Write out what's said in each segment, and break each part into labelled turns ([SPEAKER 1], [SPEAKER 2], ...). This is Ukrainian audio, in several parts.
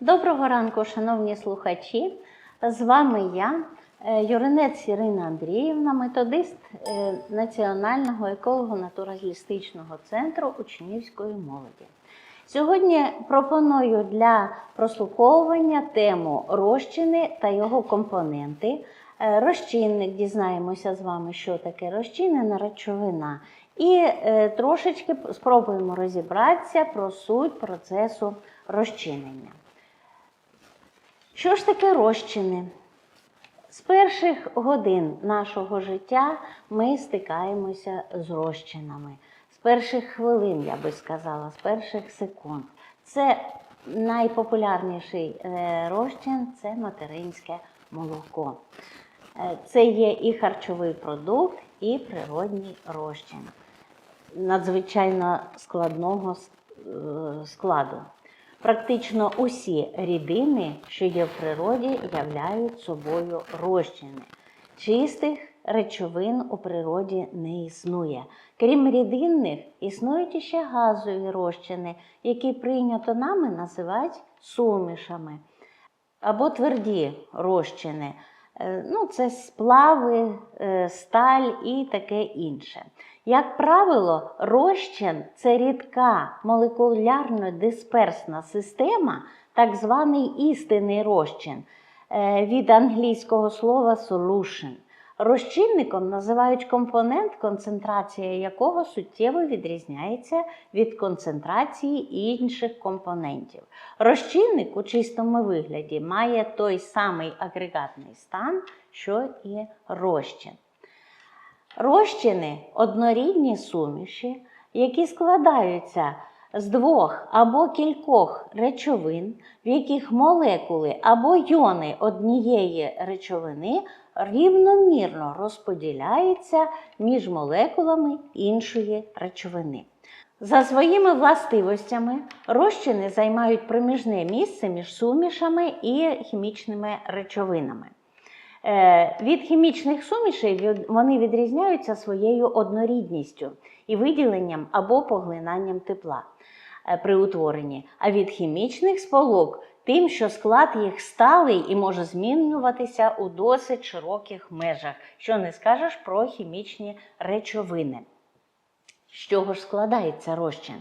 [SPEAKER 1] Доброго ранку, шановні слухачі. З вами я, е, Юринець Ірина Андріївна, методист е, Національного еколого-натуралістичного центру учнівської молоді. Сьогодні пропоную для прослуховування тему розчини та його компоненти. Е, Розчинник, дізнаємося з вами, що таке розчинена речовина. І трошечки спробуємо розібратися про суть процесу розчинення. Що ж таке розчини? З перших годин нашого життя ми стикаємося з розчинами. З перших хвилин, я би сказала, з перших секунд. Це найпопулярніший е, розчин це материнське молоко. Е, Це є і харчовий продукт, і природній розчин надзвичайно складного е, складу. Практично усі рідини, що є в природі, являють собою розчини. Чистих речовин у природі не існує. Крім рідинних, існують іще газові розчини, які прийнято нами називати сумішами або тверді розчини. Е, Ну, це сплави, е, сталь і таке інше. Як правило, розчин це рідка молекулярно-дисперсна система, так званий істинний розчин е, від англійського слова solution. Розчинником називають компонент, концентрація якого суттєво відрізняється від концентрації інших компонентів. Розчинник у чистому вигляді має той самий агрегатний стан, що і розчин. Розчини однорідні суміші, які складаються з двох або кількох речовин, в яких молекули або йони однієї речовини рівномірно розподіляються між молекулами іншої речовини. За своїми властивостями розчини займають проміжне місце між сумішами і хімічними речовинами. Е, Від хімічних сумішей вони відрізняються своєю однорідністю і виділенням або поглинанням тепла е, при утворенні, а від хімічних сполук тим, що склад їх сталий і може змінюватися у досить широких межах, що не скажеш про хімічні речовини. З чого ж складається розчин?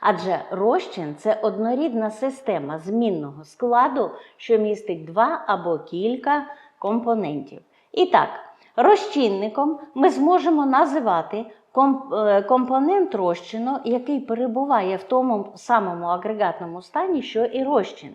[SPEAKER 1] Адже розчин це однорідна система змінного складу, що містить два або кілька компонентів. І так, розчинником ми зможемо називати е, компонент розчину, який перебуває в тому самому агрегатному стані, що і розчин.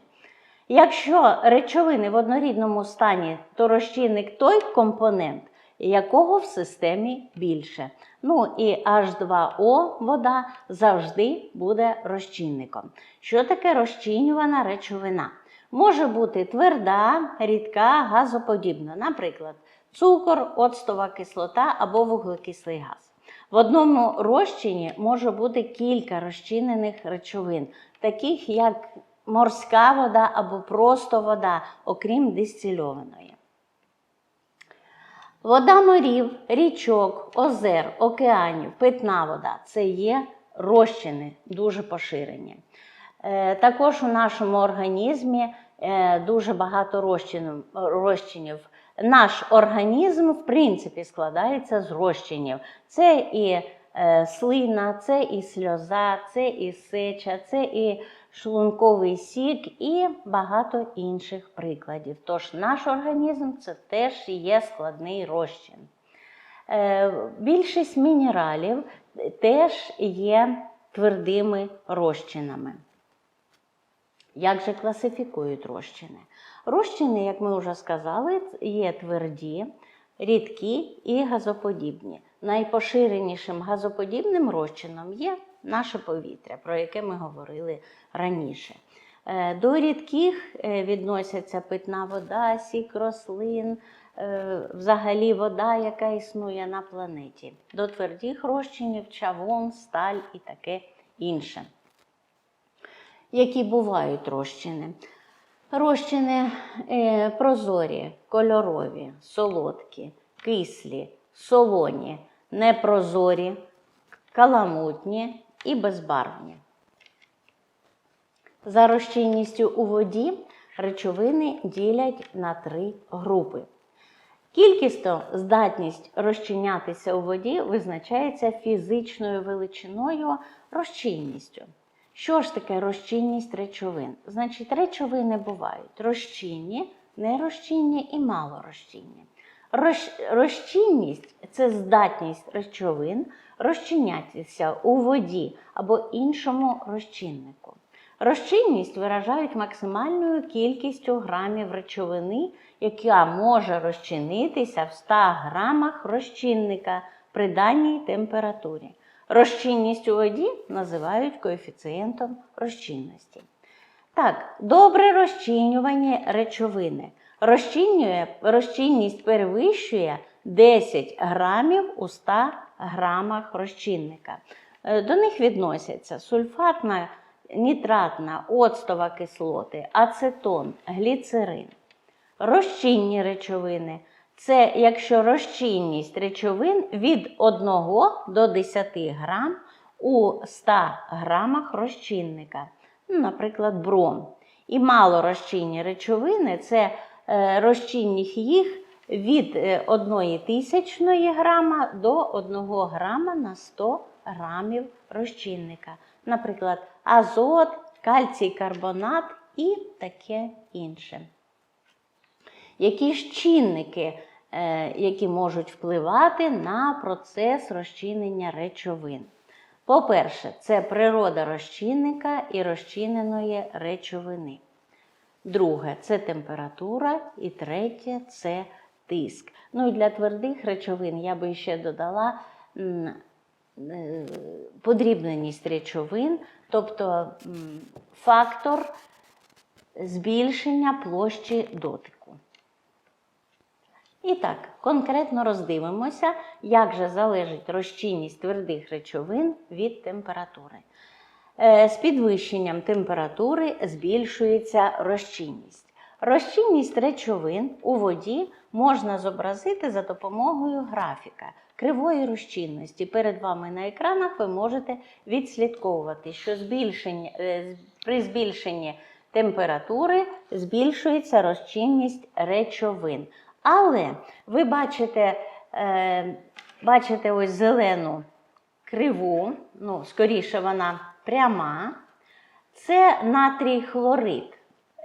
[SPEAKER 1] Якщо речовини в однорідному стані, то розчинник той компонент, якого в системі більше. Ну і H2O вода завжди буде розчинником. Що таке розчинювана речовина? Може бути тверда, рідка, газоподібна, наприклад, цукор, оцтова кислота або вуглекислий газ. В одному розчині може бути кілька розчинених речовин, таких як морська вода або просто вода, окрім дистильованої. Вода морів, річок, озер, океанів, питна вода це є розчини дуже поширені. Е, Також у нашому організмі е, дуже багато розчинів. розчинів. Наш організм, в принципі, складається з розчинів. Це і е, слина, це і сльоза, це і сеча, це і шлунковий сік і багато інших прикладів. Тож наш організм це теж є складний розчин. Е, Більшість мінералів теж є твердими розчинами. Як же класифікують розчини? Розчини, як ми вже сказали, є тверді, рідкі і газоподібні. Найпоширенішим газоподібним розчином є наше повітря, про яке ми говорили раніше. Е, До рідких е, відносяться питна вода, сік рослин, е, взагалі вода, яка існує на планеті. До твердих розчинів чавун, сталь і таке інше які бувають розчини. Розчини прозорі, кольорові, солодкі, кислі, солоні, непрозорі, каламутні і безбарвні. За розчинністю у воді речовини ділять на три групи. Кількісно здатність розчинятися у воді визначається фізичною величиною розчинністю. Що ж таке розчинність речовин? Значить, речовини бувають розчинні, нерозчинні і малорозчинні. Розч- Розчинність це здатність речовин розчинятися у воді або іншому розчиннику. Розчинність виражають максимальною кількістю грамів речовини, яка може розчинитися в 100 грамах розчинника при даній температурі. Розчинність у воді називають коефіцієнтом розчинності. Так, добре розчинювані речовини. Розчинює, розчинність перевищує 10 грамів у 100 грамах розчинника. Е, До них відносяться сульфатна, нітратна, оцтова кислоти, ацетон, гліцерин. Розчинні речовини це якщо розчинність речовин від 1 до 10 грам у 100 грамах розчинника, наприклад, бром. І малорозчинні речовини це е, розчинність їх від 1 тисячної грама до 1 грама на 100 грамів розчинника. Наприклад, азот, кальцій карбонат і таке інше. Які ж чинники, е, які можуть впливати на процес розчинення речовин? По-перше, це природа розчинника і розчиненої речовини. Друге це температура. І третє це тиск. Ну і для твердих речовин я би ще додала е, подрібненість речовин, тобто фактор збільшення площі дотику. І так, конкретно роздивимося, як же залежить розчинність твердих речовин від температури. Е, З підвищенням температури збільшується розчинність. Розчинність речовин у воді можна зобразити за допомогою графіка кривої розчинності. Перед вами на екранах ви можете відслідковувати, що збільшення, е, при збільшенні температури збільшується розчинність речовин. Але ви бачите, е, бачите ось зелену криву, ну, скоріше вона пряма. Це натрій хлорид.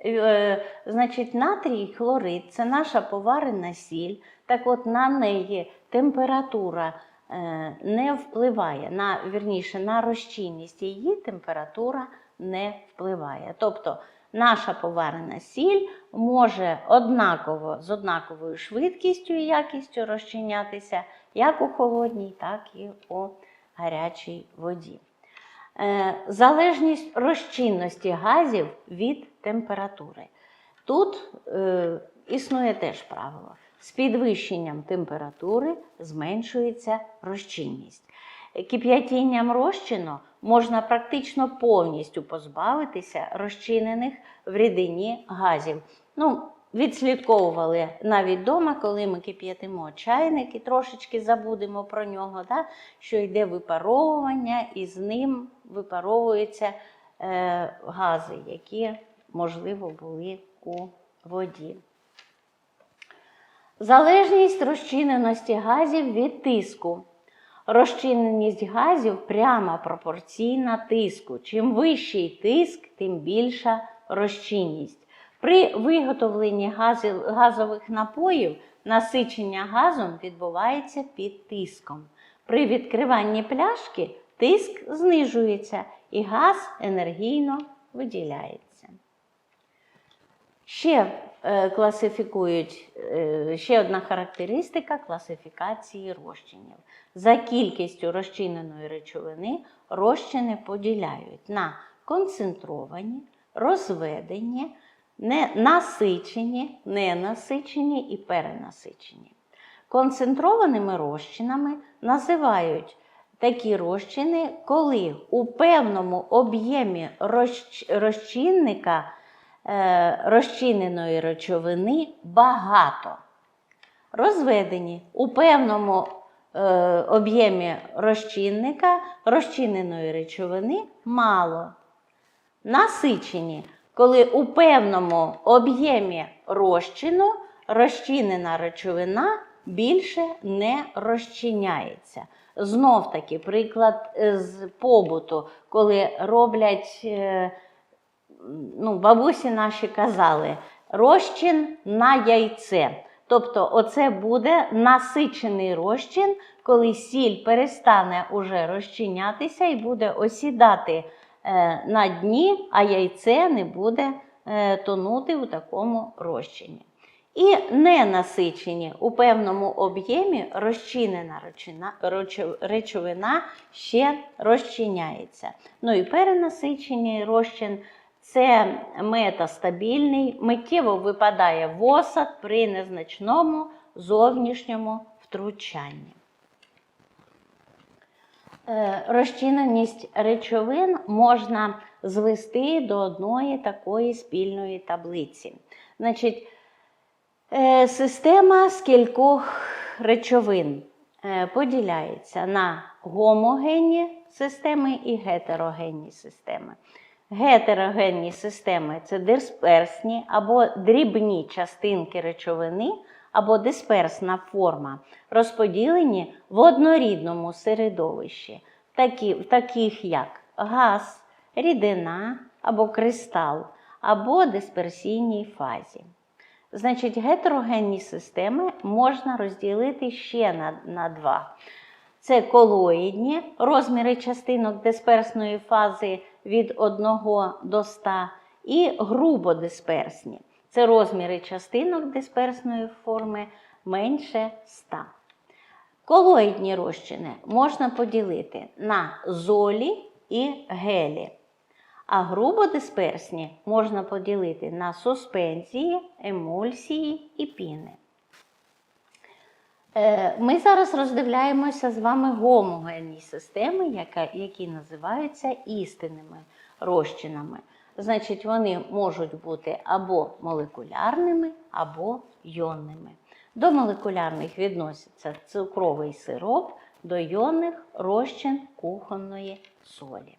[SPEAKER 1] Е, Значить, натрій хлорид це наша поварена сіль. Так от на неї температура е, не впливає, на, вірніше, на розчинність її температура не впливає. Тобто наша поварена сіль може однаково з однаковою швидкістю і якістю розчинятися як у холодній, так і у гарячій воді. Е, Залежність розчинності газів від температури. Тут е, існує теж правило. З підвищенням температури зменшується розчинність. Кип'ятінням розчину можна практично повністю позбавитися розчинених в рідині газів. Ну, відслідковували навіть вдома, коли ми кип'ятимо чайник і трошечки забудемо про нього, да, що йде випаровування, і з ним випаровуються е, гази, які, можливо, були у воді. Залежність розчиненості газів від тиску. Розчиненість газів прямо пропорційна тиску. Чим вищий тиск, тим більша розчинність. При виготовленні газових напоїв насичення газом відбувається під тиском. При відкриванні пляшки тиск знижується і газ енергійно виділяється. Ще е, класифікують е, ще одна характеристика класифікації розчинів. За кількістю розчиненої речовини розчини поділяють на концентровані, розведені, не- насичені, ненасичені і перенасичені. Концентрованими розчинами називають такі розчини, коли у певному об'ємі розч- розчинника е, розчиненої речовини багато. Розведені у певному е, об'ємі розчинника розчиненої речовини мало. насичені, коли у певному об'ємі розчину розчинена речовина більше не розчиняється. Знов таки, приклад е, з побуту, коли роблять, е, ну, бабусі наші казали, розчин на яйце. Тобто, оце буде насичений розчин, коли сіль перестане уже розчинятися і буде осідати на дні, а яйце не буде е, тонути у такому розчині. І ненасичені у певному об'ємі розчинена речовина ще розчиняється. Ну і перенасичений розчин це метастабільний, миттєво випадає в осад при незначному зовнішньому втручанні. Е, Розчиненість речовин можна звести до одної такої спільної таблиці. Значить, Е, Система з кількох речовин е, поділяється на гомогенні системи і гетерогенні системи. Гетерогенні системи це дисперсні або дрібні частинки речовини, або дисперсна форма, розподілені в однорідному середовищі, такі, таких як газ, рідина або кристал, або дисперсійній фазі. Значить, гетерогенні системи можна розділити ще на, на два. Це колоїдні розміри частинок дисперсної фази від 1 до 100 і грубодисперсні. Це розміри частинок дисперсної форми менше 100. Колоїдні розчини можна поділити на золі і гелі. А грубодисперсні можна поділити на суспензії, емульсії і піни. Е, Ми зараз роздивляємося з вами гомогенні системи, які називаються істинними розчинами. Значить, вони можуть бути або молекулярними, або йонними. До молекулярних відносяться цукровий сироп, до йонних розчин кухонної солі.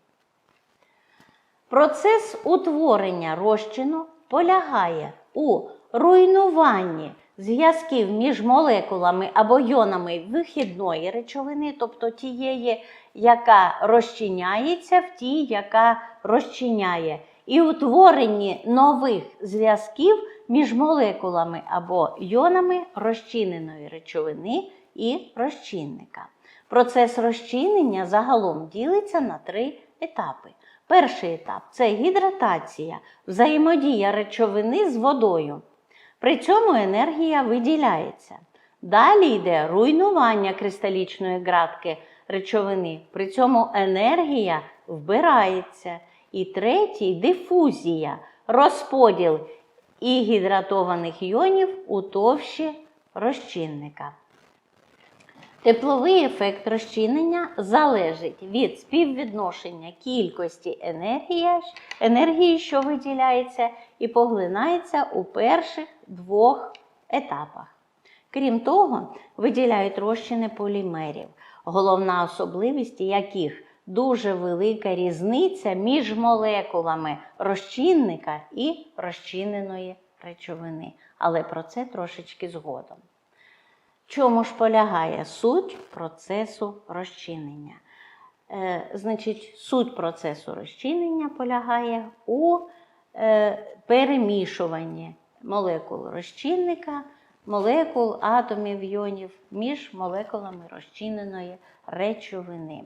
[SPEAKER 1] Процес утворення розчину полягає у руйнуванні зв'язків між молекулами або йонами вихідної речовини, тобто тієї, яка розчиняється, в тій, яка розчиняє, і утворенні нових зв'язків між молекулами або йонами розчиненої речовини і розчинника. Процес розчинення загалом ділиться на три етапи. Перший етап це гідратація, взаємодія речовини з водою. При цьому енергія виділяється. Далі йде руйнування кристалічної ґратки речовини, при цьому енергія вбирається. І третій дифузія, розподіл і гідратованих іонів у товщі розчинника. Тепловий ефект розчинення залежить від співвідношення кількості енергії, енергії, що виділяється і поглинається у перших двох етапах. Крім того, виділяють розчини полімерів, головна особливість яких дуже велика різниця між молекулами розчинника і розчиненої речовини. Але про це трошечки згодом. Чому ж полягає суть процесу розчинення? Е, значить, суть процесу розчинення полягає у е, перемішуванні молекул розчинника, молекул атомів іонів між молекулами розчиненої речовини.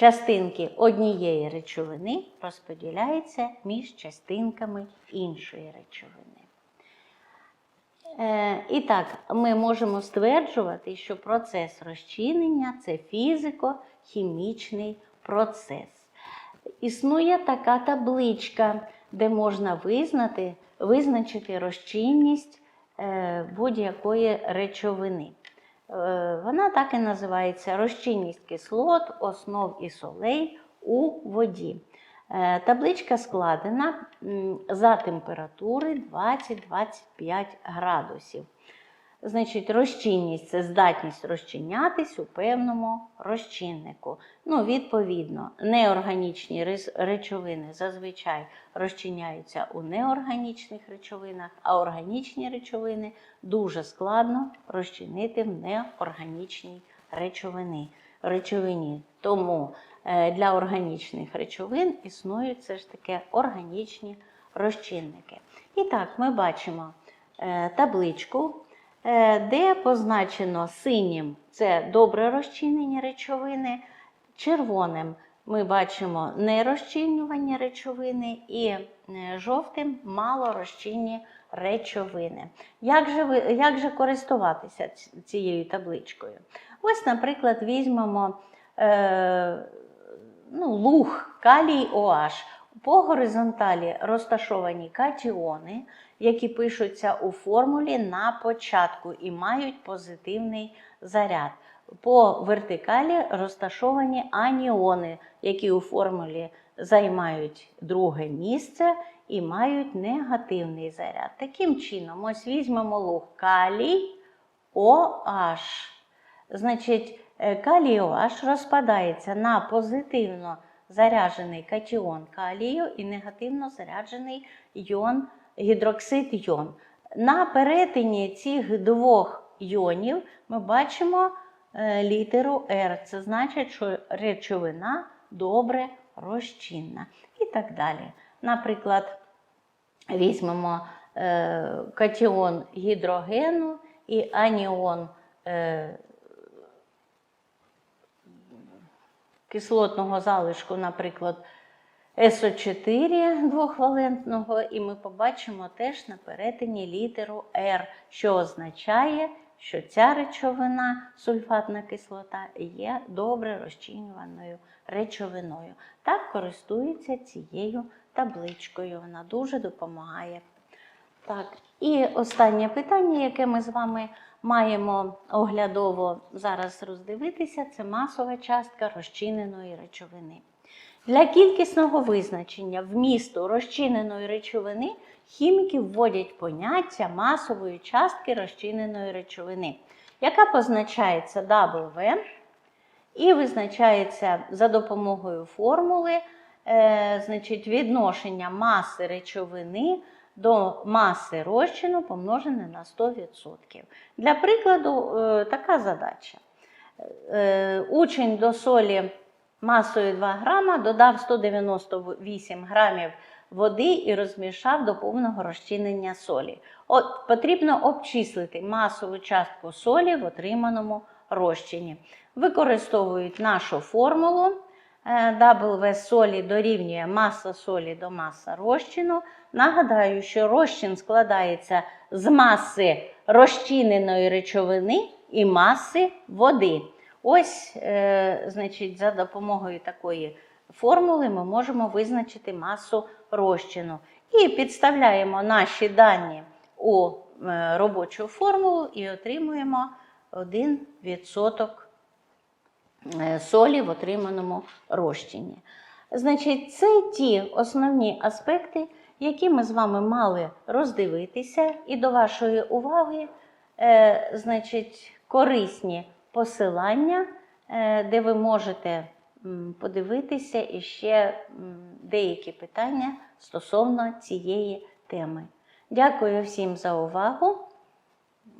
[SPEAKER 1] Частинки однієї речовини розподіляються між частинками іншої речовини. Е, І так, ми можемо стверджувати, що процес розчинення це фізико-хімічний процес. Існує така табличка, де можна визнати, визначити розчинність е, будь-якої речовини. Е, Вона так і називається розчинність кислот, основ і солей у воді. Е, Табличка складена за температури 20-25 градусів. Значить, розчинність це здатність розчинятись у певному розчиннику. Ну, відповідно, неорганічні речовини зазвичай розчиняються у неорганічних речовинах, а органічні речовини дуже складно розчинити в неорганічній речовини, речовині. Тому е, для органічних речовин існують все ж таки органічні розчинники. І так, ми бачимо е, табличку, де позначено синім це добре розчинені речовини, червоним ми бачимо нерозчинювані речовини і е, жовтим малорозчинні речовини. Як же, ви, як же користуватися цією табличкою? Ось, наприклад, візьмемо е, ну, луг калій OH. По горизонталі розташовані катіони, які пишуться у формулі на початку і мають позитивний заряд. По вертикалі розташовані аніони, які у формулі займають друге місце і мають негативний заряд. Таким чином, ось візьмемо луг калій OH. Значить, е, калій OH розпадається на позитивно заряджений катіон калію і негативно заряджений йон, гідроксид йон. На перетині цих двох йонів ми бачимо е, літеру R. Це значить, що речовина добре розчинна. І так далі. Наприклад, візьмемо е, катіон гідрогену і аніон е, кислотного залишку, наприклад, СО4 двохвалентного, і ми побачимо теж на перетині літеру R, що означає, що ця речовина, сульфатна кислота, є добре розчинюваною речовиною. Так користуються цією табличкою. Вона дуже допомагає. Так, і останнє питання, яке ми з вами маємо оглядово зараз роздивитися, це масова частка розчиненої речовини. Для кількісного визначення вмісту розчиненої речовини хіміки вводять поняття масової частки розчиненої речовини, яка позначається W і визначається за допомогою формули е, значить, відношення маси речовини до маси розчину помножене на 100%. Для прикладу, е, така задача. Е, Учень до солі масою 2 грама додав 198 грамів води і розмішав до повного розчинення солі. От потрібно обчислити масову частку солі в отриманому розчині. Використовують нашу формулу. Е, W солі дорівнює маса солі до маса розчину. Нагадаю, що розчин складається з маси розчиненої речовини і маси води. Ось, е, значить, за допомогою такої формули ми можемо визначити масу розчину. І підставляємо наші дані у е, робочу формулу і отримуємо 1% е, солі в отриманому розчині. Значить, це ті основні аспекти, які ми з вами мали роздивитися, і до вашої уваги, значить, корисні посилання, е, де ви можете подивитися і ще деякі питання стосовно цієї теми. Дякую всім за увагу.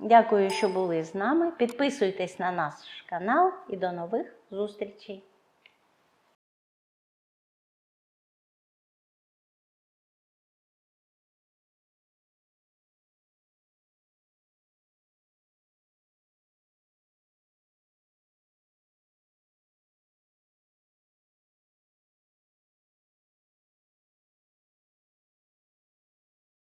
[SPEAKER 1] Дякую, що були з нами. Підписуйтесь на наш канал і до нових зустрічей!